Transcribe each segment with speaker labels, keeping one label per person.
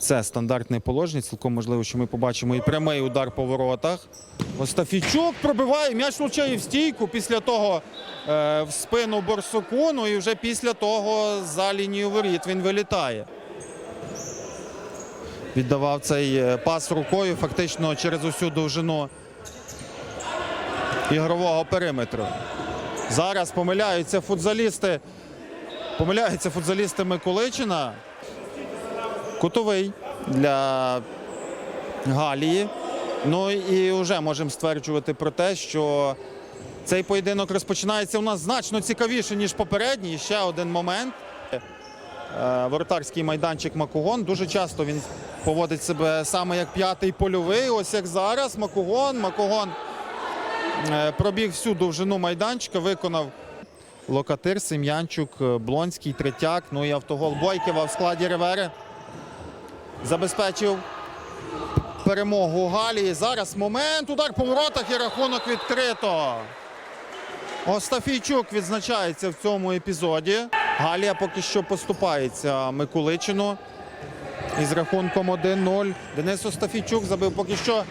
Speaker 1: Це стандартне положення. Цілком можливо, що ми побачимо і прямий удар по воротах. Остафійчук пробиває, м'яч влучає в стійку. Після того е, в спину Борсуку. Ну і вже після того за лінію воріт він вилітає. Віддавав цей е, пас рукою фактично через усю довжину ігрового периметру. Зараз помиляються футзалісти. Помиляються футзалісти Миколичина. Кутовий для Галії. Ну і вже можемо стверджувати про те, що цей поєдинок розпочинається у нас значно цікавіше, ніж попередній. Ще один момент. Е, Воротарський майданчик Макугон. Дуже часто він поводить себе саме як п'ятий польовий. Ось як зараз. Макугон. Макугон е, пробіг всю довжину майданчика, виконав Локатир, Сем'янчук, Блонський, Третяк. Ну і автогол Бойкєва в складі Ревери забезпечив перемогу Галії. Зараз момент. Удар по воротах і рахунок відкрито. Остафійчук відзначається в цьому епізоді. Галія поки що поступається Миколичину із рахунком 1-0. Денис Остафійчук забив поки що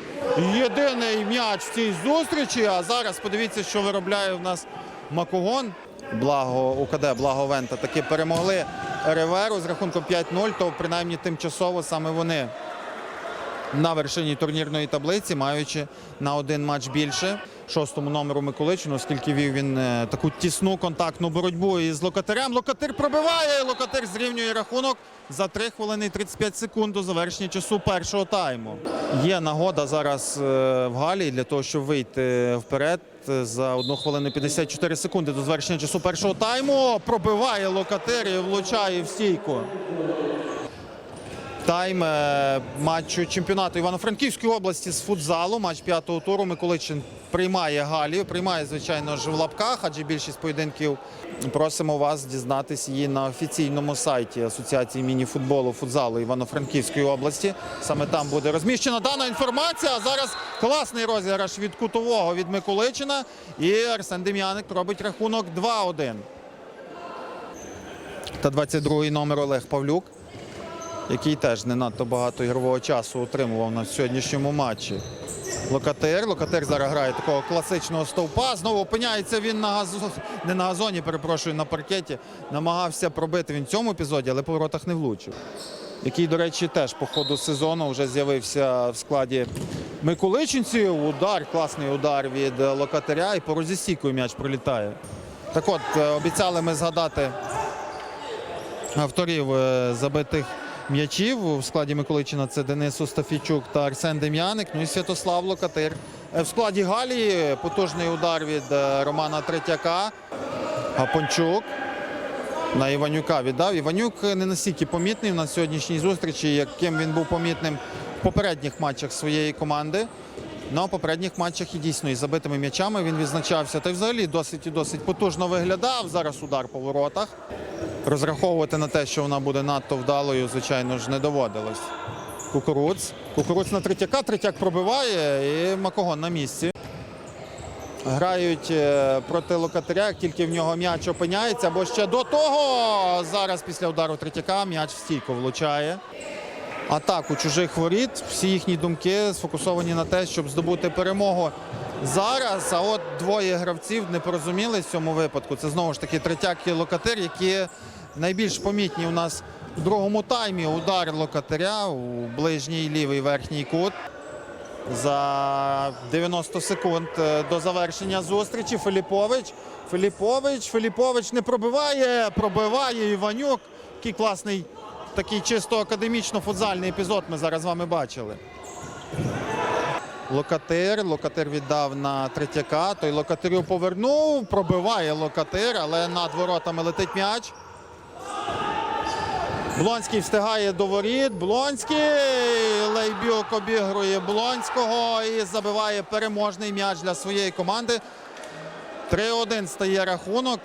Speaker 1: єдиний м'яч в цій зустрічі. А зараз подивіться, що виробляє в нас Макогон. Благо УКД, благо Вента таки перемогли Реверу з рахунком 5-0, то принаймні тимчасово саме вони на вершині турнірної таблиці, маючи на один матч більше. Шостому номеру Миколичину, оскільки вів він е, таку тісну контактну боротьбу із Локатирем. Локатир пробиває. Локатир зрівнює рахунок за 3 хвилини і 35 секунд до завершення часу першого тайму. Є нагода зараз е, в Галії для того, щоб вийти вперед за 1 хвилину і 54 секунди до завершення часу першого тайму. Пробиває Локатир і влучає в стійку. Тайм е, матчу чемпіонату Івано-Франківської області з футзалу. Матч п'ятого туру. Миколичин приймає Галію. Приймає, звичайно ж, в лапках, адже більшість поєдинків просимо вас дізнатись її на офіційному сайті Асоціації міні-футболу футзалу Івано-Франківської області. Саме там буде розміщена дана інформація. А зараз класний розіграш від кутового від Миколичина. І Арсен Дем'яник робить рахунок 2-1. Та 22-й номер Олег Павлюк який теж не надто багато ігрового часу отримував на сьогоднішньому матчі. Локатир. Локатир зараз грає такого класичного стовпа. Знову опиняється він на газоні, не на газоні, перепрошую, на паркеті. Намагався пробити він в цьому епізоді, але по воротах не влучив. Який, до речі, теж по ходу сезону вже з'явився в складі Миколичинців. Удар, класний удар від Локатиря і по розістійкою м'яч пролітає. Так от, е, обіцяли ми згадати авторів е, забитих м'ячів у складі Миколичина це Денис Остафійчук та Арсен Дем'яник. Ну і Святослав Локатир. Е, В складі Галії потужний удар від е, Романа Третяка. Гапончук на Іванюка віддав. Іванюк не настільки помітний на сьогоднішній зустрічі, яким він був помітним в попередніх матчах своєї команди. На попередніх матчах і дійсно із забитими м'ячами він відзначався. Та й взагалі досить і досить потужно виглядав. Зараз удар по воротах. Розраховувати на те, що вона буде надто вдалою, звичайно ж, не доводилось. Кукуруц. Кукуруц на третяка. Третяк пробиває і Макогон на місці. Грають е, проти локатиря, як тільки в нього м'яч опиняється, бо ще до того зараз після удару третяка м'яч в стійку влучає. Атаку чужих воріт. Всі їхні думки сфокусовані на те, щоб здобути перемогу зараз. А от двоє гравців не порозуміли в цьому випадку. Це знову ж таки третяк і локатир, які найбільш помітні у нас у другому таймі. Удар локатиря у ближній лівий верхній кут. За 90 секунд е, до завершення зустрічі Филіпович. Филіпович, Филіпович не пробиває, пробиває Іванюк. Який класний, такий чисто академічно-футзальний епізод ми зараз з вами бачили. Локатир. Локатир віддав на третяка. Той локатирю повернув, пробиває локатир, але над воротами летить м'яч. Блонський встигає до воріт. Блонський. Лейбюк обігрує Блонського і забиває переможний м'яч для своєї команди. 3-1 стає рахунок.